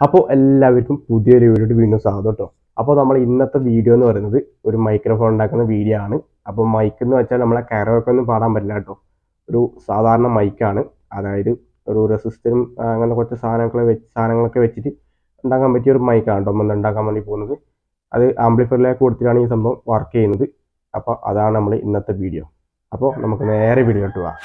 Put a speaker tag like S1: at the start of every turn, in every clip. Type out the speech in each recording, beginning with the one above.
S1: അപ്പോൾ എല്ലാവർക്കും പുതിയൊരു വീഡിയോ വീണ്ടും സ്വാഗതം കേട്ടോ അപ്പോൾ നമ്മൾ ഇന്നത്തെ വീഡിയോ എന്ന് പറയുന്നത് ഒരു മൈക്രോഫോൺ ഉണ്ടാക്കുന്ന വീഡിയോ ആണ്. അപ്പോൾ മൈക്ക് എന്ന് വെച്ചാൽ നമ്മളെ കയറൊക്കെ ഒന്നും പാടാൻ പറ്റില്ല കേട്ടോ ഒരു സാധാരണ മൈക്കാണ് അതായത് ഒരു റെസിസ്റ്ററും അങ്ങനെ കുറച്ച് സാധനങ്ങളെ വെച്ച് സാധനങ്ങളൊക്കെ വെച്ചിട്ട് ഉണ്ടാക്കാൻ പറ്റിയ ഒരു മൈക്കാണ് കേട്ടോ നമ്മൾ ഉണ്ടാക്കാൻ വേണ്ടി പോകുന്നത്. അത് ആംപ്ലിഫയറിലേക്ക് കൊടുത്തിട്ടാണ് ഈ സംഭവം വർക്ക് ചെയ്യുന്നത്. അപ്പോൾ അതാണ് നമ്മൾ ഇന്നത്തെ വീഡിയോ അപ്പോൾ നമുക്ക് നേരെ വീഡിയോ പോവാം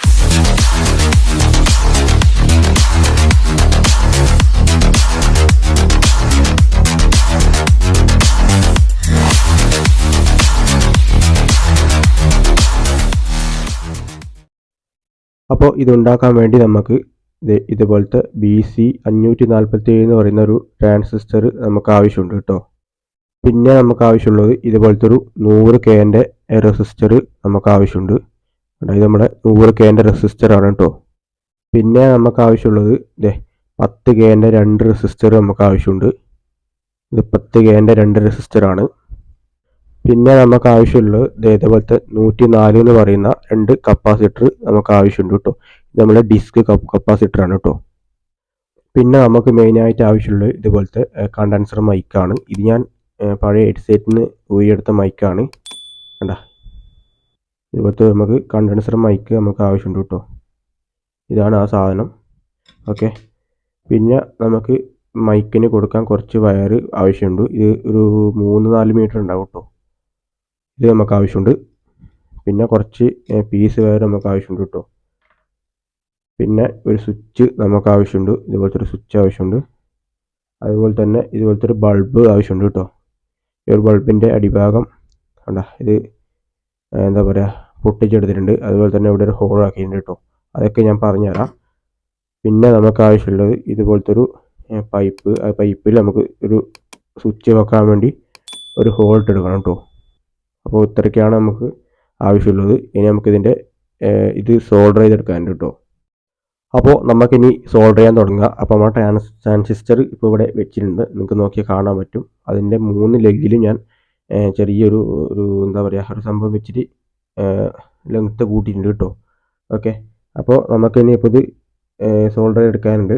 S1: അപ്പോൾ ഇതുണ്ടാക്കാൻ വേണ്ടി നമുക്ക് ഇത് ഇതുപോലത്തെ ബി സി അഞ്ഞൂറ്റി നാൽപ്പത്തി ഏഴ് എന്ന് പറയുന്ന ഒരു ട്രാൻസിസ്റ്റർ നമുക്ക് ആവശ്യമുണ്ട് കേട്ടോ. പിന്നെ നമുക്ക് ആവശ്യമുള്ളത് ഇതുപോലത്തെ ഒരു നൂറ് കേന്റെ റെസിസ്റ്റർ നമുക്ക് ആവശ്യമുണ്ട്. അതായത് നമ്മുടെ നൂറ് കേന്റെ റെസിസ്റ്റർ ആണ് കേട്ടോ. പിന്നെ നമുക്ക് ആവശ്യമുള്ളത് ഇതേ പത്ത് കേന്റെ രണ്ട് റെസിസ്റ്റർ നമുക്ക് ആവശ്യമുണ്ട്. ഇത് പത്ത് കേന്റെ രണ്ട് റെസിസ്റ്റർ ആണ്. പിന്നെ നമുക്ക് ആവശ്യമുള്ളത് ഇതേപോലത്തെ നൂറ്റി നാല് എന്ന് പറയുന്ന രണ്ട് കപ്പാസിറ്റർ നമുക്ക് ആവശ്യമുണ്ട് കേട്ടോ. ഇത് നമ്മുടെ ഡിസ്ക് കപ്പാസിറ്റർ ആണ് കേട്ടോ. പിന്നെ നമുക്ക് മെയിനായിട്ട് ആവശ്യമുള്ളത് ഇതുപോലത്തെ കണ്ടൻസർ മൈക്കാണ് ഇത് ഞാൻ പഴയ ഹെഡ്സെറ്റിന് ഊരിയെടുത്ത മൈക്കാണ് കണ്ട? ഇതുപോലത്തെ നമുക്ക് കണ്ടൻസർ മൈക്ക് നമുക്ക് ആവശ്യമുണ്ട് കേട്ടോ. ഇതാണ് ആ സാധനം. ഓക്കെ. പിന്നെ നമുക്ക് മൈക്കിന് കൊടുക്കാൻ കുറച്ച് വയർ ആവശ്യമുണ്ട്. ഇത് ഒരു മൂന്ന് നാല് മീറ്റർ ഉണ്ടാവും കേട്ടോ. ഇത് നമുക്ക് ആവശ്യമുണ്ട്. പിന്നെ കുറച്ച് പീസ് വയർ നമുക്ക് ആവശ്യമുണ്ട് കേട്ടോ. പിന്നെ ഒരു സ്വിച്ച് നമുക്ക് ആവശ്യമുണ്ട്. ഇതുപോലത്തെ ഒരു സ്വിച്ച് ആവശ്യമുണ്ട്. അതുപോലെ തന്നെ ഇതുപോലത്തെ ഒരു ബൾബ് ആവശ്യമുണ്ട് കേട്ടോ. ഈ ഒരു ബൾബിന്റെ അടിഭാഗം കണ്ട ഇത് എന്താ പറയുക പൊട്ടിച്ചെടുത്തിട്ടുണ്ട്. അതുപോലെ തന്നെ ഇവിടെ ഒരു ഹോൾ ആക്കിയിട്ടുണ്ട് കേട്ടോ. അതൊക്കെ ഞാൻ പറഞ്ഞുതരാം. പിന്നെ നമുക്ക് ആവശ്യമുള്ളത് ഇതുപോലത്തെ ഒരു പൈപ്പ് ആ പൈപ്പിൽ നമുക്ക് ഒരു സ്വിച്ച് വെക്കാൻ വേണ്ടി ഒരു ഹോൾ ഇട്ടെടുക്കണം കേട്ടോ. അപ്പോൾ ഇത്രയ്ക്കാണ് നമുക്ക് ആവശ്യമുള്ളത്. ഇനി നമുക്കിതിന്റെ ഇത് സോൾഡർ ചെയ്തെടുക്കാനുണ്ട് കേട്ടോ. അപ്പോൾ നമുക്കിനി സോൾഡർ ചെയ്യാൻ തുടങ്ങുക. അപ്പോൾ നമ്മുടെ ട്രാൻസ് ട്രാൻസിസ്റ്റർ ഇപ്പോൾ ഇവിടെ വെച്ചിട്ടുണ്ട്. നിങ്ങൾക്ക് നോക്കിയാൽ കാണാൻ പറ്റും. അതിന്റെ മൂന്ന് ലെഗിലും ഞാൻ ചെറിയൊരു ഒരു എന്താ പറയുക ഒരു സംഭവം വെച്ചിട്ട് ലെങ്ത്ത് കൂട്ടിയിട്ടുണ്ട് കേട്ടോ. ഓക്കെ. അപ്പോൾ നമുക്കിനി ഇപ്പോൾ ഇത് സോൾഡർ ചെയ്തെടുക്കാനുണ്ട്.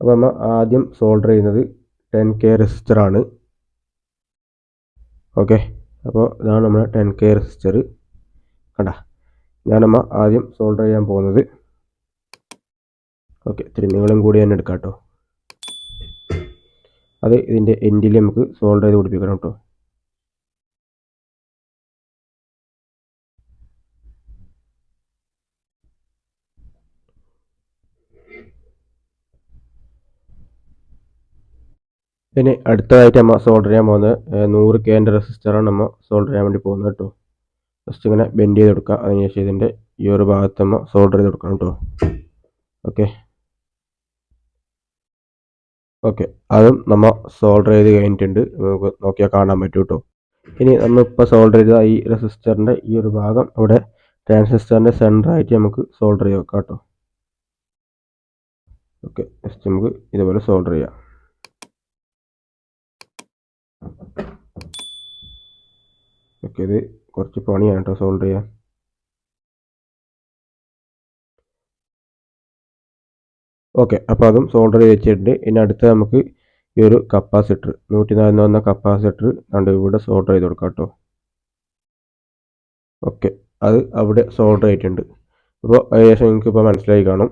S1: അപ്പോൾ നമ്മൾ ആദ്യം സോൾഡർ ചെയ്യുന്നത് ടെൻ കെ റെസിസ്റ്ററാണ് ഓക്കെ. അപ്പോൾ ഇതാണ് നമ്മുടെ ടെൻ കെ റെസിസ്റ്റർ കണ്ട ഞാനമ്മ ആദ്യം സോൾഡർ ചെയ്യാൻ പോകുന്നത്. ഓക്കെ ഇത്തിരി നീളം കൂടി തന്നെ എടുക്കാം കേട്ടോ. അത് ഇതിന്റെ എൻഡിൽ നമുക്ക് സോൾഡർ ചെയ്ത് പിടിപ്പിക്കണം കേട്ടോ. ഇനി അടുത്തതായിട്ട് നമ്മൾ സോൾഡർ ചെയ്യാൻ പോകുന്നത് നൂറ് കേന്റെ റെസിസ്റ്ററാണ് നമ്മൾ സോൾഡർ ചെയ്യാൻ വേണ്ടി പോകുന്നത് കേട്ടോ ജസ്റ്റ് ഇങ്ങനെ ബെൻഡ് ചെയ്ത് കൊടുക്കുക അതിനുശേഷം ഇതിന്റെ ഈ ഒരു ഭാഗത്ത് നമ്മൾ സോൾഡർ ചെയ്ത് കൊടുക്കണം കേട്ടോ ഓക്കെ ഓക്കെ അതും നമ്മൾ സോൾഡർ ചെയ്ത് കഴിഞ്ഞിട്ടുണ്ട്. നമുക്ക് നോക്കിയാൽ കാണാൻ പറ്റും കേട്ടോ ഇനി നമ്മളിപ്പോൾ സോൾഡർ ചെയ്ത ഈ റെസിസ്റ്ററിന്റെ ഈ ഒരു ഭാഗം ഇവിടെ ട്രാൻസിസ്റ്ററിന്റെ സെന്ററായിട്ട് നമുക്ക് സോൾഡർ ചെയ്ത് വെക്കാം കേട്ടോ ഓക്കെ ജസ്റ്റ് നമുക്ക് ഇതുപോലെ സോൾഡർ ചെയ്യാം. ഓക്കെ ഇത് കുറച്ച് പണിയാണ് കേട്ടോ സോൾഡർ ചെയ്യാൻ. ഓക്കെ അപ്പോൾ അതും സോൾഡർ വെച്ചിട്ടുണ്ട്. ഇനി അടുത്ത നമുക്ക് ഈ ഒരു കപ്പാസിറ്റർ നൂറ്റി നാലിന് വന്ന കപ്പാസിറ്റർ കണ്ട് ഇവിടെ സോൾഡർ ചെയ്ത് കൊടുക്കാം കേട്ടോ. ഓക്കെ അത് അവിടെ സോൾഡർ ആയിട്ടുണ്ട് അപ്പോൾ ഏകദേശം നിങ്ങൾക്ക് ഇപ്പോൾ മനസ്സിലായി കാണും.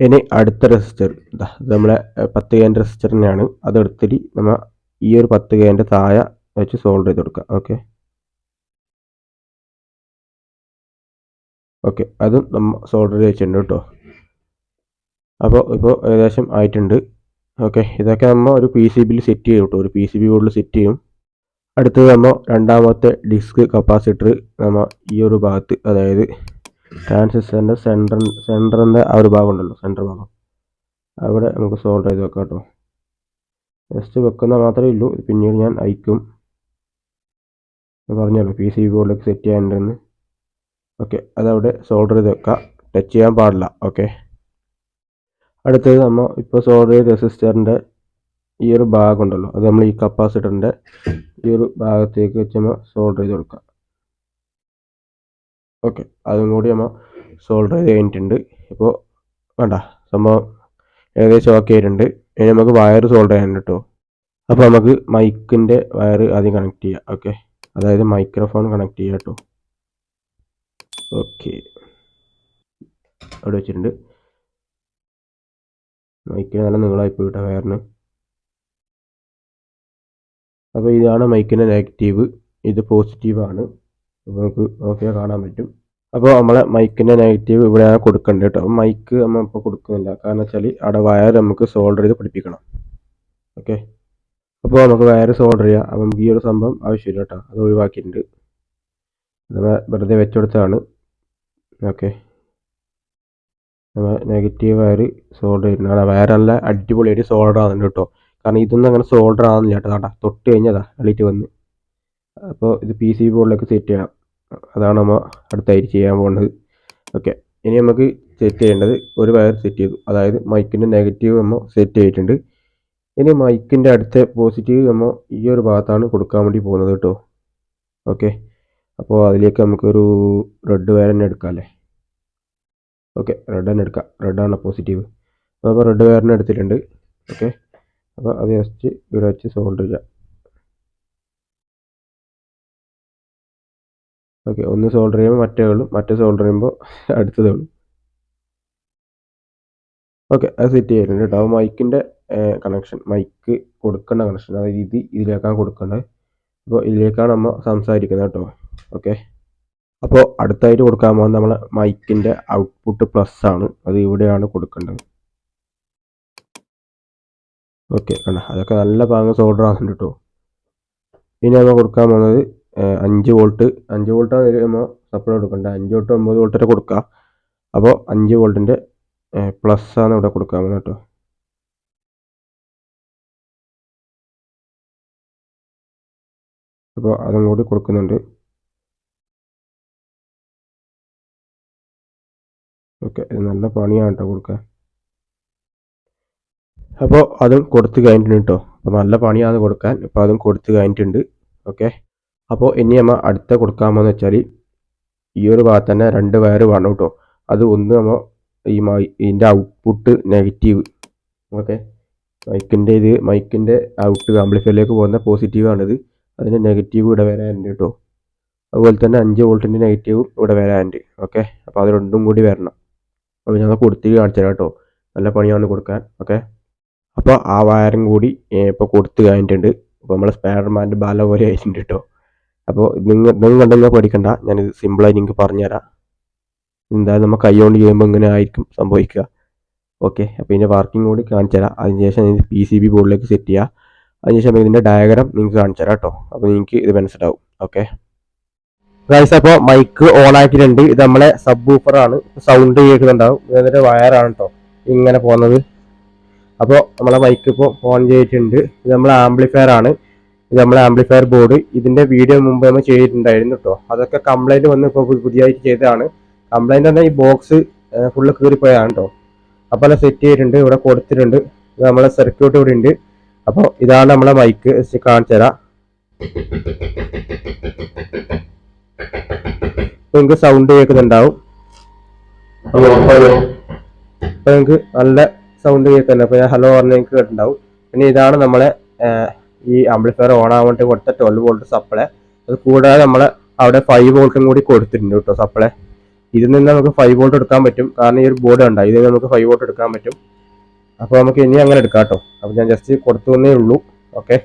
S1: ഇനി അടുത്ത റെസിസ്റ്റർ ഇതാ നമ്മളെ പത്ത് റെസിസ്റ്റർ തന്നെയാണ്. അതെടുത്തിട്ട് നമ്മൾ ഈ ഒരു പത്ത് കെന്റെ താഴെ വെച്ച് സോൾഡർ ചെയ്ത് കൊടുക്കുക. ഓക്കെ ഓക്കെ അതും നമ്മൾ സോൾഡർ ചെയ്ത് വെച്ചിട്ടുണ്ട് കേട്ടോ. അപ്പോൾ ഇപ്പോൾ ഏകദേശം ആയിട്ടുണ്ട്. ഓക്കെ ഇതൊക്കെ നമ്മൾ ഒരു പി സി ബിയിൽ സെറ്റ് ചെയ്യും കേട്ടോ. ഒരു പി സി ബി ബോർഡിൽ സെറ്റ് ചെയ്യും. അടുത്തത് നമ്മൾ രണ്ടാമത്തെ ഡിസ്ക് കപ്പാസിറ്റർ നമ്മൾ ഈ ഒരു ഭാഗത്ത് അതായത് ട്രാൻസിസ്റ്ററിന്റെ സെന്റർ സെന്ററിന്റെ ആ ഒരു ഭാഗം ഉണ്ടല്ലോ സെന്റർ ഭാഗം. അവിടെ നമുക്ക് സോൾഡർ ചെയ്ത് വെക്കാം കേട്ടോ. ജസ്റ്റ് വെക്കുന്ന മാത്രമേ ഉള്ളൂ. പിന്നീട് ഞാൻ അയക്കും. പറഞ്ഞല്ലോ പി സി ബി ബോർഡിലേക്ക് സെറ്റ് ചെയ്യാനുണ്ടെന്ന്. ഓക്കെ അതവിടെ സോൾഡർ ചെയ്ത് വെക്കാം. ടച്ച് ചെയ്യാൻ പാടില്ല. ഓക്കെ അടുത്തത് നമ്മൾ ഇപ്പോൾ സോൾഡർ ചെയ്ത് റെസിസ്റ്ററിന്റെ ഈ ഒരു ഭാഗമുണ്ടല്ലോ അത് നമ്മൾ ഈ കപ്പാസിറ്ററിന്റെ ഈ ഒരു ഭാഗത്തേക്ക് വെച്ച് നമ്മൾ സോൾഡർ ചെയ്ത് കൊടുക്കാം. ഓക്കെ അതും കൂടി നമ്മൾ സോൾഡർ ചെയ്ത് കഴിഞ്ഞിട്ടുണ്ട്. ഇപ്പോൾ വേണ്ട സംഭവം ഏകദേശം ഓക്കെ ആയിട്ടുണ്ട്. ഇനി നമുക്ക് വയർ സോൾഡർ ചെയ്യാൻ കേട്ടോ അപ്പോൾ നമുക്ക് മൈക്കിന്റെ വയർ ആദ്യം കണക്ട് ചെയ്യാം. ഓക്കെ അതായത് മൈക്രോഫോൺ കണക്ട് ചെയ്യാം കേട്ടോ ഓക്കെ അവിടെ വെച്ചിട്ടുണ്ട്. മൈക്കിന് നല്ല നീളമായി പോയി കേട്ടോ വയറിന് അപ്പോൾ ഇതാണ് മൈക്കിന്റെ നെഗറ്റീവ് ഇത് പോസിറ്റീവാണ് നമുക്ക് നോക്കിയാൽ കാണാൻ പറ്റും. അപ്പോൾ നമ്മളെ മൈക്കിന്റെ നെഗറ്റീവ് ഇവിടെയാണ് കൊടുക്കേണ്ടത് കേട്ടോ മൈക്ക് നമ്മൾ ഇപ്പോൾ കൊടുക്കുന്നില്ല. കാരണം വെച്ചാൽ അവിടെ വയർ നമുക്ക് സോൾഡർ ചെയ്ത് പിടിപ്പിക്കണം. ഓക്കെ അപ്പോൾ നമുക്ക് വയർ സോൾഡർ ചെയ്യാം. അപ്പം നമുക്ക് ഈ ഒരു സംഭവം ആവശ്യമില്ല കേട്ടോ അത് ഒഴിവാക്കിയിട്ടുണ്ട്. നമ്മൾ വെറുതെ വെച്ചുകൊടുത്തതാണ് ഓക്കെ നമ്മൾ നെഗറ്റീവ് വയർ സോൾഡർ ചെയ്യുന്നതാണ് വയർ നല്ല അടിപൊളിയായിട്ട് സോൾഡർ ആകുന്നുണ്ട് കേട്ടോ കാരണം ഇതൊന്നും അങ്ങനെ സോൾഡർ ആകുന്നില്ല കേട്ടോ കേട്ടോ തൊട്ട് കഴിഞ്ഞതാ. കളിയിട്ട് വന്ന്. അപ്പോൾ ഇത് പി സി ബോർഡിലേക്ക് സെറ്റ് ചെയ്യണം. അതാണ് നമ്മൾ അടുത്തായിട്ട് ചെയ്യാൻ പോകുന്നത് ഓക്കെ ഇനി നമുക്ക് സെറ്റ് ചെയ്യേണ്ടത് ഒരു വയർ സെറ്റ് ചെയ്തു. അതായത് മൈക്കിന്റെ നെഗറ്റീവ് നമ്മൾ സെറ്റ് ചെയ്തിട്ടുണ്ട്. ഇനി മൈക്കിന്റെ അടുത്ത പോസിറ്റീവ് നമ്മൾ ഈ ഒരു ഭാഗത്താണ് കൊടുക്കാൻ വേണ്ടി പോകുന്നത് കേട്ടോ. ഓക്കെ അപ്പോൾ അതിലേക്ക് നമുക്കൊരു റെഡ് വയർ തന്നെ എടുക്കാം അല്ലേ? ഓക്കെ റെഡ് തന്നെ എടുക്കാം. റെഡാണ് പോസിറ്റീവ് അപ്പോൾ റെഡ് വയറിനെ എടുത്തിട്ടുണ്ട്. ഓക്കെ അപ്പോൾ അത് ജസ്റ്റ് ഇവിടെ വെച്ച് സോൾഡ് ചെയ്യാം ഓക്കെ ഒന്ന് സോൾഡർ ചെയ്യുമ്പോൾ മറ്റേ ഉള്ളു. മറ്റേ സോൾഡർ ചെയ്യുമ്പോൾ അടുത്തതേ ഉള്ളു. ഓക്കെ അത് സെറ്റ് ചെയ്യുന്നുണ്ട് കേട്ടോ. മൈക്കിന്റെ കണക്ഷൻ മൈക്ക് കൊടുക്കേണ്ട കണക്ഷൻ അതായത് ഇത് ഇതിലേക്കാണ് കൊടുക്കേണ്ടത്. അപ്പോൾ ഇതിലേക്കാണ് നമ്മൾ സംസാരിക്കുന്നത് കേട്ടോ. ഓക്കെ അപ്പോൾ അടുത്തായിട്ട് കൊടുക്കാൻ പോകുന്നത് നമ്മൾ മൈക്കിന്റെ ഔട്ട്പുട്ട് പ്ലസ് ആണ്. അത് ഇവിടെയാണ് കൊടുക്കേണ്ടത്. ഓക്കെ അതൊക്കെ നല്ല പാങ്ങ് സോൾഡർ ആകുന്നുണ്ട് കേട്ടോ. ഇനി നമ്മൾ കൊടുക്കാൻ പോകുന്നത് അഞ്ച് വോൾട്ട് അഞ്ച് വോൾട്ടാണ് നമ്മൾ സപ്ലൈ കൊടുക്കേണ്ടത് അഞ്ച് തൊട്ട് ഒമ്പത് വോൾട്ട് വരെ കൊടുക്കുക അപ്പോൾ അഞ്ച് വോൾട്ടിന്റെ പ്ലസ് ആണ് ഇവിടെ കൊടുക്കാൻ കേട്ടോ. അപ്പോൾ അതും കൂടി കൊടുക്കുന്നുണ്ട്. ഓക്കെ നല്ല പണിയാണ് കേട്ടോ കൊടുക്കാൻ. അപ്പോൾ അതും കൊടുത്ത് കഴിഞ്ഞിട്ടുണ്ട് കേട്ടോ. അപ്പോൾ നല്ല പണിയാണ് കൊടുക്കാൻ. അപ്പോൾ അതും കൊടുത്ത് കഴിഞ്ഞിട്ടുണ്ട്. ഓക്കെ. അപ്പോൾ ഇനി നമ്മൾ അടുത്ത കൊടുക്കാമെന്ന് വെച്ചാൽ ഈ ഒരു ഭാഗത്ത് തന്നെ രണ്ട് വയർ വേണം കേട്ടോ. അത് ഒന്ന് നമ്മൾ ഈ ഇതിന്റെ ഔട്ട്പുട്ട് നെഗറ്റീവ് ഓക്കെ മൈക്കിന്റെ ഇത് മൈക്കിന്റെ ഔട്ട് ആംപ്ലിഫയറിലേക്ക് പോകുന്ന പോസിറ്റീവാണിത് അതിന്റെ നെഗറ്റീവ് ഇവിടെ വരാനുണ്ട് കേട്ടോ. അതുപോലെ തന്നെ അഞ്ച് വോൾട്ടിന്റെ നെഗറ്റീവും ഇവിടെ വരാനുണ്ട് ഓക്കെ അപ്പോൾ അത് രണ്ടും കൂടി വരണം. അപ്പോൾ ഞങ്ങൾ കൊടുത്ത് കാണിച്ചു കേട്ടോ. നല്ല പണിയാണ് കൊടുക്കാൻ. ഓക്കെ അപ്പോൾ ആ വയറും കൂടി ഇപ്പോൾ കൊടുത്ത് കഴിഞ്ഞിട്ടുണ്ട്. അപ്പോൾ നമ്മളെ സ്പൈഡർമാന്റെ ബാല പോലെ ആയിട്ടുണ്ട് കേട്ടോ. അപ്പോൾ നിങ്ങൾ നിങ്ങൾ കണ്ടെങ്കിൽ പഠിക്കണ്ട ഞാനിത് സിമ്പിളായി നിങ്ങൾക്ക് പറഞ്ഞുതരാം. എന്തായാലും നമ്മൾ കൈകൊണ്ട് ചെയ്യുമ്പോൾ ഇങ്ങനെ ആയിരിക്കും സംഭവിക്കുക. ഓക്കെ അപ്പോൾ ഇതിന്റെ വർക്കിംഗ് കൂടി കാണിച്ചു തരാം അതിനുശേഷം ഇത് പി സി ബി ബോർഡിലേക്ക് സെറ്റ് ചെയ്യുക അതിനുശേഷം ഇതിന്റെ ഡയഗ്രാം നിങ്ങൾക്ക് കാണിച്ചു തരാം കേട്ടോ അപ്പോൾ നിങ്ങൾക്ക് ഇത് മനസ്സിലാവും. ഓക്കെ ഗൈസ് അപ്പോൾ മൈക്ക് ഓൺ ആക്കിയിട്ടുണ്ട്. ഇത് നമ്മളെ സബ് ബൂഫറാണ് സൗണ്ട് കേൾക്കുന്നുണ്ടാവും. ഇതിന്റെ വയറാണ് കേട്ടോ ഇങ്ങനെ പോകുന്നത്. അപ്പോൾ നമ്മളെ മൈക്ക് ഇപ്പോൾ ഓൺ ചെയ്തിട്ടുണ്ട്. ഇത് നമ്മളെ ആംപ്ലിഫയർ ആണ്. ഇത് നമ്മളെ ആംപ്ലിഫയർ ബോർഡ് ഇതിന്റെ വീഡിയോ മുമ്പ് നമ്മൾ ചെയ്തിട്ടുണ്ടായിരുന്നു കേട്ടോ അതൊക്കെ കംപ്ലൈന്റ് വന്ന് ഇപ്പോൾ പുതിയതായിട്ട് ചെയ്തതാണ്. കംപ്ലൈന്റ് തന്നെ ഈ ബോക്സ് ഫുള്ള് കീറിപ്പോയതാണ് കേട്ടോ അപ്പോൾ സെറ്റ് ചെയ്തിട്ടുണ്ട് ഇവിടെ കൊടുത്തിട്ടുണ്ട്. ഇത് നമ്മളെ സർക്യൂട്ട് ഇവിടെ ഉണ്ട്. അപ്പോൾ ഇതാണ് നമ്മളെ മൈക്ക് കാണിച്ചു തരാം. ഇപ്പൊ നിങ്ങൾക്ക് സൗണ്ട് കേൾക്കുന്നുണ്ടാവും. അപ്പോൾ നിങ്ങൾക്ക് നല്ല സൗണ്ട് കേൾക്കുന്നുണ്ട്. അപ്പോൾ ഞാൻ ഹലോ പറഞ്ഞ നിങ്ങൾക്ക് കേട്ടിട്ടുണ്ടാവും. പിന്നെ ഇതാണ് നമ്മളെ ഈ ആംപ്ലിഫയർ ഓൺ ആവാൻ വേണ്ടി കൊടുത്ത ട്വൽവ് വോൾട്ട് സപ്ലൈ അത് കൂടാതെ നമ്മൾ അവിടെ ഫൈവ് വോൾട്ടും കൂടി കൊടുത്തിട്ടുണ്ട് കേട്ടോ സപ്ലൈ ഇതിൽ നിന്ന് നമുക്ക് ഫൈവ് വോൾട്ട് എടുക്കാൻ പറ്റും. കാരണം ഈ ഒരു ബോർഡ് ഉണ്ട് ഇതിൽ നമുക്ക് ഫൈവ് വോൾട്ട് എടുക്കാൻ പറ്റും. അപ്പോൾ നമുക്ക് ഇനി അങ്ങനെ എടുക്കാം കേട്ടോ അപ്പോൾ ഞാൻ ജസ്റ്റ് കൊടുത്തു തന്നേ ഉള്ളൂ. ഓക്കെ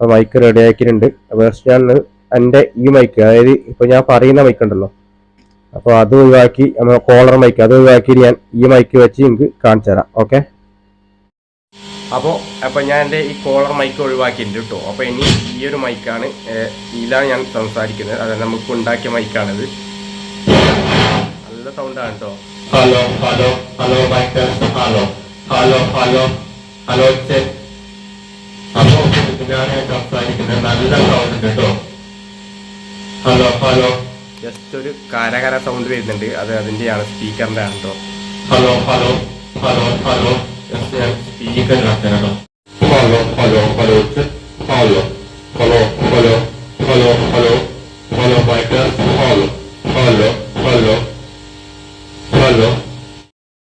S1: അപ്പോൾ മൈക്ക് റെഡി ആക്കിയിട്ടുണ്ട്. വേർസ്റ്റ് ഞാൻ എന്റെ ഈ മൈക്ക് അതായത് ഇപ്പോൾ ഞാൻ പറയുന്ന മൈക്ക് ഉണ്ടല്ലോ. അപ്പോൾ അത് ഒഴിവാക്കി കോളർ മൈക്ക് അത് ഒഴിവാക്കി ഞാൻ ഈ മൈക്ക് വെച്ച് നിങ്ങൾക്ക് കാണിച്ചു തരാം ഓക്കെ അപ്പോൾ അപ്പോൾ ഞാൻ എന്റെ ഈ കോളർ മൈക്ക് ഒഴിവാക്കിയിട്ടുണ്ട് കേട്ടോ അപ്പോൾ ഇനി ഈ ഒരു മൈക്കാണ് ഇതിലാണ് ഞാൻ സംസാരിക്കുന്നത്. അതായത് നമുക്ക് ഉണ്ടാക്കിയ മൈക്കാണിത് നല്ല സൗണ്ടാണ് കേട്ടോ
S2: hello hello hello mic hello hello hello hello check. ഞാൻ സംസാരിക്കുന്നത് നല്ല സൗണ്ട് കേട്ടോ ഹലോ ഹലോ
S1: ജസ്റ്റ് ഒരു കരകര സൗണ്ട് വരുന്നുണ്ട്. അത് അതിന്റെയാണ് സ്പീക്കറിന്റെ ആണ് കേട്ടോ
S2: hello hello hello hello check. Hello hello hello hello hello hello mic test, hello hello hello hello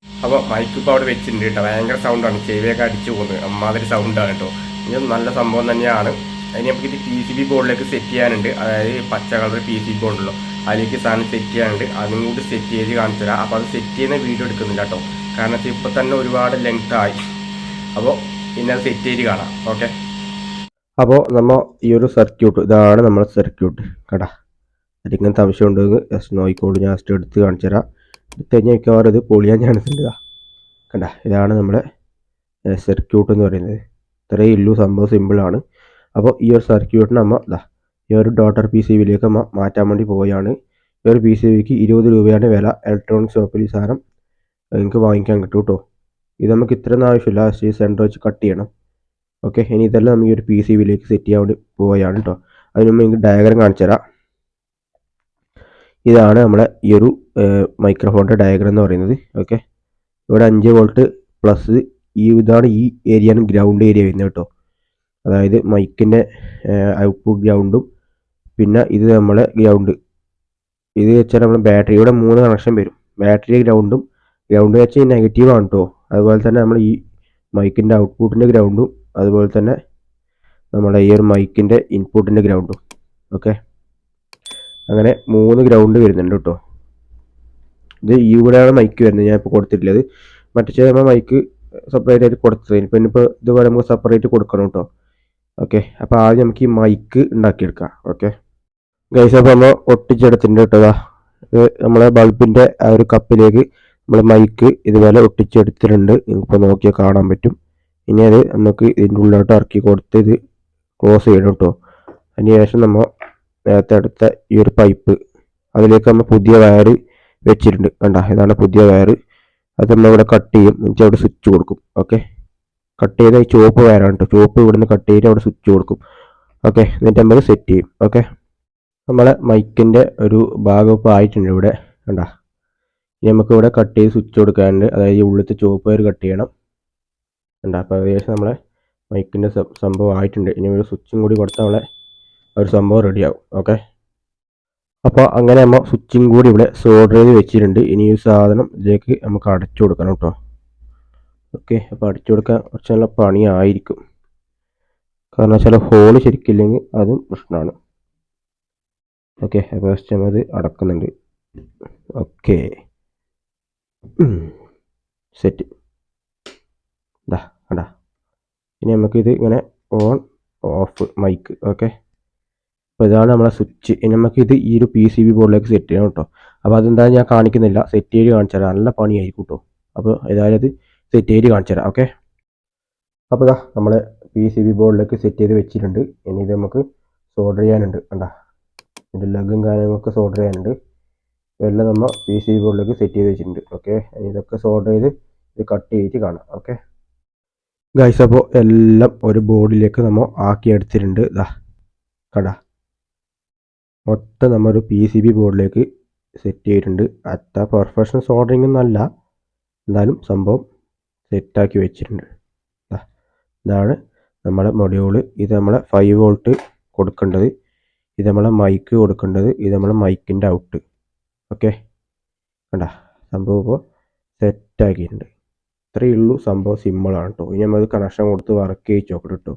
S1: അപ്പോൾ മൈക്ക് അവിടെ വെച്ചിട്ടുണ്ട് കേട്ടോ. ഭയങ്കര സൗണ്ടാണ് ചെവിയൊക്കെ അടിച്ചു പോകുന്നത്. അമ്മാതിരി സൗണ്ടാണ് കേട്ടോ. ഇത് നല്ല സംഭവം തന്നെയാണ്. അതിന് നമുക്ക് ഇത് പി സി ബി ബോർഡിലേക്ക് സെറ്റ് ചെയ്യാനുണ്ട്. അതായത് പച്ച കളർ പി സി ബി ബോർഡുള്ളൂ അതിലേക്ക് സാധനം സെറ്റ് ചെയ്യാനുണ്ട്. അതും കൂടി സെറ്റ് ചെയ്ത് കാണിച്ചു തരാം അപ്പോൾ അത് സെറ്റ് ചെയ്യുന്ന വീഡിയോ എടുക്കുന്നില്ല കേട്ടോ. കാരണം ഇപ്പോൾ തന്നെ ഒരുപാട് ലെങ്ത് ആയി. അപ്പോൾ ഇന്ന സെറ്റ് ചെയ്ത് കാണാം. ഓക്കെ അപ്പോൾ നമ്മൾ ഈ ഒരു സർക്യൂട്ട് ഇതാണ് നമ്മുടെ സർക്യൂട്ട് കേട്ടാ അതിങ്ങനത്തെ ഉണ്ടെങ്കിൽ ജസ്റ്റ് നോക്കിക്കോളൂ. ഞാൻ ജസ്റ്റ് എടുത്ത് കാണിച്ചു തരാം എടുത്ത് കഴിഞ്ഞാൽ മിക്കവാറും ഇത് പൊളിയാൻ ചാൻസ് ഉണ്ട് കണ്ട? ഇതാണ് നമ്മുടെ സർക്യൂട്ട് എന്ന് പറയുന്നത്. ഇത്രയേ ഉള്ളൂ. സംഭവം സിമ്പിളാണ് അപ്പോൾ ഈ ഒരു സർക്യൂട്ടിന് നമ്മ ഇതാ ഈ ഒരു ഡോട്ടർ പി സി വിയിലേക്ക് നമ്മ മാറ്റാൻ വേണ്ടി പോവുകയാണ്. ഈ ഒരു പി സി വിക്ക് ഇരുപത് രൂപയാണ് വില. ഇലക്ട്രോണിക് ഷോപ്പിൽ സാധനം നിങ്ങൾക്ക് വാങ്ങിക്കാൻ കിട്ടും കേട്ടോ ഇത് നമുക്ക് ഇത്രയൊന്നും ആവശ്യമില്ല. ലാസ്റ്റ് സെന്റർ വെച്ച് കട്ട് ചെയ്യണം. ഓക്കെ ഇനി ഇതെല്ലാം നമുക്ക് ഒരു പി സി ബിയിലേക്ക് സെറ്റ് ചെയ്യാൻ വേണ്ടി പോവുകയാണ് കേട്ടോ അതിന് മുമ്പ് നിങ്ങൾക്ക് ഡയഗ്രാം കാണിച്ചു തരാം. ഇതാണ് നമ്മുടെ ഈ ഒരു മൈക്രോഫോണിന്റെ ഡയഗ്രം എന്ന് പറയുന്നത്. ഓക്കെ ഇവിടെ അഞ്ച് വോൾട്ട് പ്ലസ് ഈ ഇതാണ് ഈ ഏരിയയാണ് ഗ്രൗണ്ട് ഏരിയ വരുന്നത് കേട്ടോ അതായത് മൈക്കിന്റെ ഔട്ട്പുട്ട് ഗ്രൗണ്ടും പിന്നെ ഇത് നമ്മളെ ഗ്രൗണ്ട് ഇത് വെച്ചാൽ നമ്മൾ ബാറ്ററിയുടെ മൂന്ന് കണക്ഷൻ വരും. ബാറ്ററി ഗ്രൗണ്ടും ഗ്രൗണ്ട് വെച്ച് നെഗറ്റീവ് ആണ് കേട്ടോ അതുപോലെ തന്നെ നമ്മൾ ഈ മൈക്കിന്റെ ഔട്ട്പുട്ടിന്റെ ഗ്രൗണ്ടും അതുപോലെ തന്നെ നമ്മുടെ ഈ ഒരു മൈക്കിന്റെ ഇൻപുട്ടിന്റെ ഗ്രൗണ്ടും ഓക്കെ അങ്ങനെ മൂന്ന് ഗ്രൗണ്ട് വരുന്നുണ്ട് കേട്ടോ ഇത് ഇവിടെയാണ് മൈക്ക് വരുന്നത്. ഞാൻ ഇപ്പോൾ കൊടുത്തിട്ടുള്ളത് മറ്റേ ചില മൈക്ക് സെപ്പറേറ്റ് ആയിട്ട് കൊടുത്തത്. ഇപ്പം ഇനിയിപ്പോൾ ഇതുപോലെ നമുക്ക് സെപ്പറേറ്റ് കൊടുക്കണം കേട്ടോ ഓക്കെ അപ്പോൾ ആദ്യം നമുക്ക് ഈ മൈക്ക് ഉണ്ടാക്കിയെടുക്കാം. ഓക്കെ ഗൈസ് അപ്പോൾ നമ്മൾ ഒട്ടിച്ചെടുത്തിട്ടുണ്ട് കേട്ടോ നമ്മളെ ബൾബിന്റെ ആ ഒരു കപ്പിലേക്ക് നമ്മൾ മൈക്ക് ഇതുപോലെ ഒട്ടിച്ചെടുത്തിട്ടുണ്ട്. നിങ്ങൾക്കിപ്പോൾ നോക്കിയാൽ കാണാൻ പറ്റും. ഇനി അത് നമുക്ക് ഇതിന്റെ ഉള്ളിലോട്ട് ഇറക്കി കൊടുത്ത് ഇത് ക്ലോസ് ചെയ്യണം കേട്ടോ അതിനുശേഷം നമ്മൾ നേരത്തെ അടുത്ത ഈ ഒരു പൈപ്പ് അതിലേക്ക് നമ്മൾ പുതിയ വയർ വെച്ചിട്ടുണ്ട്. കണ്ട ഇതാണ് പുതിയ വയർ അത് നമ്മൾ ഇവിടെ കട്ട് ചെയ്യും. എന്നിട്ട് അവിടെ സ്വിച്ച് കൊടുക്കും. ഓക്കെ കട്ട് ചെയ്ത ഈ ചുവപ്പ് വയറാണ് കേട്ടോ ചുവപ്പ് ഇവിടുന്ന് കട്ട് ചെയ്തിട്ട് അവിടെ സ്വിച്ച് കൊടുക്കും. ഓക്കെ എന്നിട്ട് നമ്മൾ സെറ്റ് ചെയ്യും. ഓക്കെ നമ്മളെ മൈക്കിന്റെ ഒരു ഭാഗം ഇപ്പോൾ ആയിട്ടുണ്ട് ഇവിടെ. കണ്ട ഇനി നമുക്ക് ഇവിടെ കട്ട് ചെയ്ത് സ്വിച്ച് കൊടുക്കാനുണ്ട്. അതായത് ഈ ഉള്ളിലത്തെ ചുവപ്പ് വയർ കട്ട് ചെയ്യണം. ഉണ്ട് അപ്പോൾ ഏകദേശം നമ്മളെ മൈക്കിന്റെ സംഭവം ആയിട്ടുണ്ട്. ഇനി ഒരു സ്വിച്ചും കൂടി കൊടുത്താൽ നമ്മളെ ഒരു സംഭവം റെഡിയാവും ഓക്കെ അപ്പോൾ അങ്ങനെ നമ്മൾ സ്വിച്ചും കൂടി ഇവിടെ സോൾഡർ ചെയ്ത് വെച്ചിട്ടുണ്ട്. ഇനി ഈ സാധനം ഇതിലേക്ക് നമുക്ക് അടച്ചു കൊടുക്കണം കേട്ടോ. ഓക്കെ അപ്പോൾ അടച്ചു കൊടുക്കാൻ കുറച്ച് നല്ല പണിയായിരിക്കും കാരണം വെച്ചാൽ ഹോൾ ശരിക്കില്ലെങ്കിൽ അതും പ്രശ്നമാണ്. ഓക്കെ അപ്പോൾ ഫസ്റ്റ് നമ്മൾ അത് അടക്കുന്നുണ്ട്. ഓക്കെ സെറ്റ് ഇതാ അടാ ഇനി നമുക്കിത് ഇങ്ങനെ ഓൺ ഓഫ് മൈക്ക് ഓക്കെ അപ്പോൾ ഇതാണ് നമ്മളെ സ്വിച്ച് ഇനി നമുക്കിത് ഈ ഒരു പി സി ബി ബോർഡിലേക്ക് സെറ്റ് ചെയ്യണം കേട്ടോ അപ്പോൾ അതെന്തായാലും ഞാൻ കാണിക്കുന്നില്ല. സെറ്റ് ചെയ്ത് കാണിച്ചു തരാം. നല്ല പണിയായിരിക്കും കേട്ടോ അപ്പോൾ ഏതായാലും ഇത് സെറ്റ് ചെയ്ത് കാണിച്ചു തരാം ഓക്കെ അപ്പോൾ ഇതാ നമ്മൾ പി സി ബി ബോർഡിലേക്ക് സെറ്റ് ചെയ്ത് വെച്ചിട്ടുണ്ട്. ഇനി ഇത് നമുക്ക് സോൾഡർ ചെയ്യാനുണ്ട്. കണ്ടാ? ഇതിന്റെ ലഗും കാര്യങ്ങളൊക്കെ സോൾഡർ ചെയ്യാനുണ്ട്. എല്ലാം നമ്മൾ പി സി ബോർഡിലേക്ക് സെറ്റ് ചെയ്ത് വെച്ചിട്ടുണ്ട്. ഓക്കെ ഇതൊക്കെ സോൾഡ് ചെയ്ത് ഇത് കട്ട് ചെയ്തിട്ട് കാണാം. ഓക്കെ ഗൈസ് അപ്പോൾ എല്ലാം ഒരു ബോർഡിലേക്ക് നമ്മൾ ആക്കി എടുത്തിട്ടുണ്ട്. ഇതാ കടാ. മൊത്തം നമ്മൾ ഒരു പി സി ബി ബോർഡിലേക്ക് സെറ്റ് ചെയ്തിട്ടുണ്ട്. അത്ര പെർഫെക്ഷൻ സോൾഡറിംഗ് ഒന്നല്ല എന്നാലും സംഭവം സെറ്റാക്കി വെച്ചിട്ടുണ്ട്. ഇതാണ് നമ്മളെ മൊഡ്യൂൾ ഇത് നമ്മളെ ഫൈവ് വോൾട്ട് കൊടുക്കേണ്ടത്. ഇത് നമ്മളെ മൈക്ക് കൊടുക്കേണ്ടത്. ഇത് നമ്മളെ മൈക്കിന്റെ ഔട്ട് ഓക്കെ. കണ്ട സംഭവം ഇപ്പോൾ സെറ്റാക്കിയിട്ടുണ്ട്. ഇത്രയേ ഉള്ളൂ സംഭവം സിമ്പിളാണ് കേട്ടോ ഇനി നമ്മൾ കണക്ഷൻ കൊടുത്ത് വർക്ക് ചെയ്യിച്ച് നോക്കട്ടെ കേട്ടോ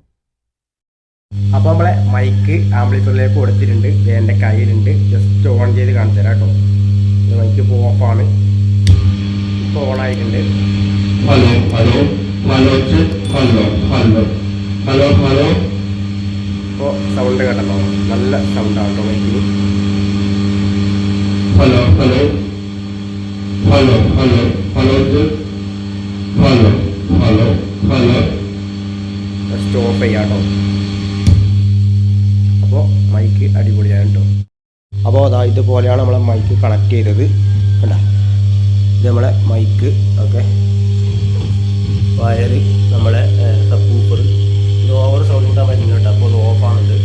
S1: അപ്പോൾ നമ്മളെ മൈക്ക് ആംബ്ലിഫയറിലേക്ക് കൊടുത്തിട്ടുണ്ട്. എന്റെ കയ്യിലുണ്ട്. ജസ്റ്റ് ഓൺ ചെയ്ത് കാണിച്ചു തരാം കേട്ടോ മൈക്ക് ഇപ്പോൾ ഓഫാണ് ഇപ്പോൾ ഓൺ ആയിട്ടുണ്ട്.
S2: Hello hello hello check hello hello hello hello
S1: ഇപ്പോൾ സൗണ്ട് കേട്ടല്ലോ നല്ല സൗണ്ടാണ് കേട്ടോ മൈക്കിന്
S2: hello hello hello hello hello check hello
S1: stop ചെയ്യാം കേട്ടോ അപ്പോൾ മൈക്ക് അടിപൊളിയാണ് കേട്ടോ അപ്പോൾ അതാ ഇതുപോലെയാണ് നമ്മളെ മൈക്ക് കണക്ട് ചെയ്തത്. കണ്ട? ഇത് നമ്മളെ മൈക്ക് ഓക്കെ വയറ് നമ്മളെ സബ് ഊപ്പർ ഇത് ഓവർ സൗണ്ട് കിട്ടാൻ പറ്റുന്നു കേട്ടോ. അപ്പോൾ ഓഫ് ആണുണ്ട്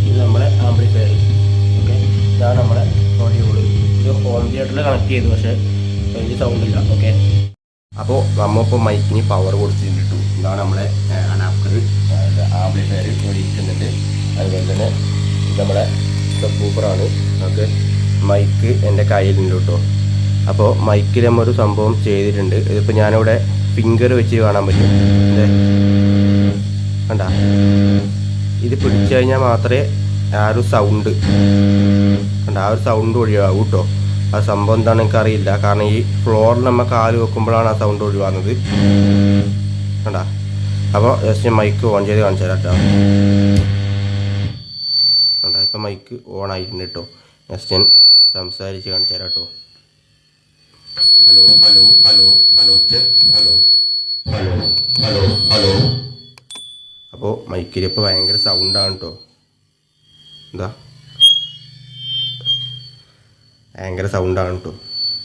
S1: ഇത് നമ്മളെ ആംപ്ലിഫയർ ഓക്കെ ഇതാണ് നമ്മളെ മൊഡ്യൂൾ ഇത് ഹോം തിയേറ്ററിൽ കണക്ട് പക്ഷേ സൗണ്ട് ഇല്ല. അപ്പോൾ നമ്മളിപ്പോൾ മൈക്കിന് പവർ കൊടുത്തിട്ടു ഇതാണ് നമ്മളെ അനാപ്കർ ആംപ്ലിഫയർ ഇരിക്കുന്നുണ്ട്. അതുപോലെ തന്നെ ഇത് നമ്മുടെ സബ്ബൂപ്പറാണ് നമുക്ക് മൈക്ക് എന്റെ കയ്യിലുണ്ട് കേട്ടോ അപ്പോൾ മൈക്കിൽ നമ്മൾ ഒരു സംഭവം ചെയ്തിട്ടുണ്ട്. ഇതിപ്പോൾ ഞാനിവിടെ ഫിംഗർ വെച്ച് കാണാൻ പറ്റും. അല്ലേ കണ്ട? ഇത് പിടിച്ചു കഴിഞ്ഞാൽ മാത്രമേ ആ ഒരു സൗണ്ട് കണ്ട ആ ഒരു സൗണ്ട് ഒഴിവാകും കേട്ടോ ആ സംഭവം എന്താണെന്ന് എനിക്കറിയില്ല. കാരണം ഈ ഫ്ലോറിൽ നമ്മൾ കാൽ വെക്കുമ്പോഴാണ് ആ സൗണ്ട് ഒഴിവാകുന്നത്. കണ്ട? അപ്പോൾ ജസ്റ്റ് മൈക്ക് ഓൺ ചെയ്ത് കാണിച്ചു തരാം കേട്ടോ കണ്ട? ഇപ്പം മൈക്ക് ഓൺ ആയിട്ടുണ്ട് കേട്ടോ ജസ്റ്റ് ഞാൻ സംസാരിച്ച് കാണിച്ചു തരാം കേട്ടോ
S2: hello hello hello hello hello hello hello hello
S1: അപ്പോൾ മൈക്കിൽ ഇപ്പോൾ ഭയങ്കര സൗണ്ടാണ് കേട്ടോ എന്താ? ഭയങ്കര സൗണ്ടാണ് കേട്ടോ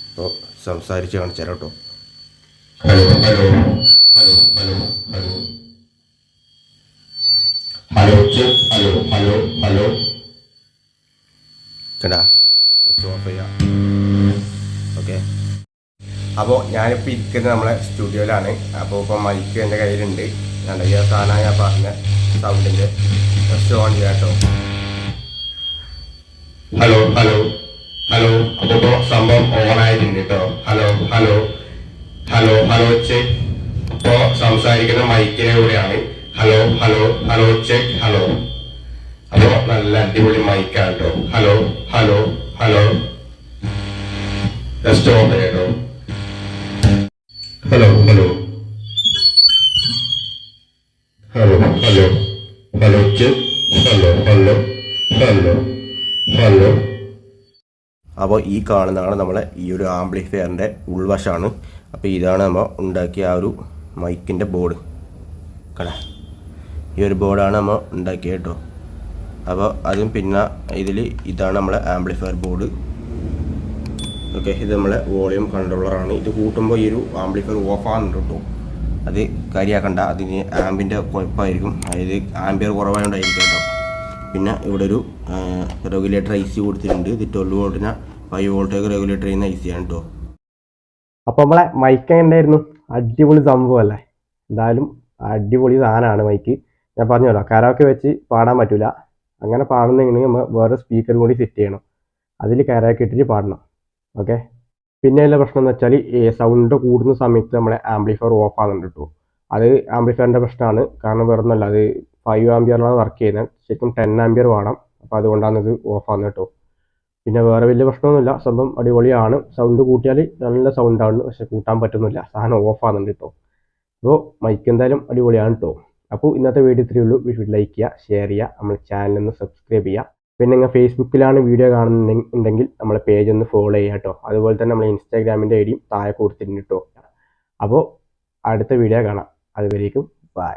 S1: അപ്പോൾ സംസാരിച്ച് കാണിച്ചാലോ കേട്ടോ
S2: hello hello hello hello hello hello hello hello hello
S1: കണ്ടാ ഓഫ് ചെയ്യാം. ഓക്കെ അപ്പോൾ ഞാനിപ്പോൾ ഇരിക്കുന്നത് നമ്മളെ സ്റ്റുഡിയോയിലാണ്. അപ്പോൾ ഇപ്പോൾ മൈക്ക് എന്റെ കയ്യിലുണ്ട്. കണ്ട? ഈ സാധനം ഞാൻ പറഞ്ഞ സൗണ്ടിന്റെ ഫസ്റ്റ് ഓൺ ചെയ്യാം കേട്ടോ
S2: ഹലോ ഹലോ ഹലോ അപ്പൊ സംഭവം ഓൺ ആയിട്ടുണ്ട് കേട്ടോ hello hello hello hello check ഇപ്പോ സംസാരിക്കുന്ന മൈക്കിനെ കൂടെയാണ്. Hello hello hello check hello അപ്പോ നല്ല അടിപൊളി മൈക്കാണ് കേട്ടോ hello hello hello just on കേട്ടോ hello hello hello hello hello check hello hello hello hello
S1: അപ്പോൾ ഈ കാണുന്നതാണ് നമ്മളെ ഈ ഒരു ആംപ്ലിഫയറിന്റെ ഉൾവശമാണ്. അപ്പോൾ ഇതാണ് നമ്മൾ ഉണ്ടാക്കിയ ആ ഒരു മൈക്കിന്റെ ബോർഡ്. കട ഈ ഒരു ബോർഡാണ് നമ്മൾ ഉണ്ടാക്കിയത് കേട്ടോ. അപ്പോൾ അതും പിന്നെ ഇതിൽ ഇതാണ് നമ്മളെ ആംപ്ലിഫയർ ബോർഡ്. ഓക്കെ ഇത് നമ്മളെ വോളിയം കൺട്രോളറാണ്. ഇത് കൂട്ടുമ്പോൾ ഈ ഒരു ആംപ്ലിഫയർ ഓഫ് ആകുന്നുണ്ട് കേട്ടോ. അത് കാര്യമാക്കണ്ട. അതിന് ആംബിന്റെ കുഴപ്പമായിരിക്കും. അതായത് ആംബിയർ കുറവായതുകൊണ്ടായിരിക്കും കേട്ടോ. പിന്നെ ഇവിടെ ഒരു റെഗുലേറ്റർ ഐ സി കൊടുത്തിട്ടുണ്ട്. ഇത് ട്വൽവ് വോൾട്ടിന് ഫൈവ് വോൾട്ടേക്ക് റെഗുലേറ്റർ ചെയ്യുന്ന ഐ സി ആണ് കേട്ടോ
S3: അപ്പോൾ നമ്മളെ മൈക്ക് എങ്ങനെയായിരുന്നു അടിപൊളി സംഭവം അല്ലേ? എന്തായാലും അടിപൊളി സാധനമാണ് മൈക്ക് ഞാൻ പറഞ്ഞല്ലോ കരോക്കെ വെച്ച് പാടാൻ പറ്റില്ല അങ്ങനെ പാടുന്നെങ്കിൽ നമ്മൾ വേറെ സ്പീക്കർ കൂടി സെറ്റ് ചെയ്യണം. അതിൽ കരോക്കെ ഇട്ടിട്ട് പാടണം. ഓക്കെ പിന്നെ ഉള്ള പ്രശ്നം എന്ന് വെച്ചാൽ സൗണ്ട് കൂടുന്ന സമയത്ത് നമ്മുടെ ആംപ്ലിഫയർ ഓഫ് ആകുന്നുണ്ട് കേട്ടോ അത് ആംപ്ലിഫയറിന്റെ പ്രശ്നമാണ്. കാരണം വേറെ ഒന്നുമല്ല അത് ഫൈവ് ആംബിയറിലാണ് വർക്ക് ചെയ്യുന്നത്. ശരിക്കും ടെൻ ആംബിയർ വേണം. അപ്പോൾ അതുകൊണ്ടാണ് ഇത് ഓഫ് ആകുന്നത് കേട്ടോ പിന്നെ വേറെ വലിയ പ്രശ്നമൊന്നുമില്ല. സംഭവം അടിപൊളിയാണ്. സൗണ്ട് കൂട്ടിയാൽ നല്ല സൗണ്ടാണ് പക്ഷെ കൂട്ടാൻ പറ്റുന്നില്ല. സാധനം ഓഫ് ആകുന്നുണ്ട് കേട്ടോ അപ്പോൾ മൈക്ക് എന്തായാലും അടിപൊളിയാണ് കേട്ടോ അപ്പോൾ ഇന്നത്തെ വീഡിയോ ഇത്രയേ ഉള്ളൂ. വീഡിയോ ലൈക്ക് ചെയ്യുക ഷെയർ ചെയ്യുക നമ്മുടെ ചാനൽ ഒന്ന് സബ്സ്ക്രൈബ് ചെയ്യുക. പിന്നെ നിങ്ങൾ ഫേസ്ബുക്കിലാണ് വീഡിയോ കാണുന്നുണ്ടെങ്കിൽ നമ്മളെ പേജ് ഒന്ന് ഫോളോ ചെയ്യുക കേട്ടോ അതുപോലെ തന്നെ നമ്മളെ ഇൻസ്റ്റാഗ്രാമിന്റെ ഐ ഡിയും താഴെ കൊടുത്തിട്ടുണ്ട് കേട്ടോ അപ്പോൾ അടുത്ത വീഡിയോ കാണാം. അതുവരേക്കും ബൈ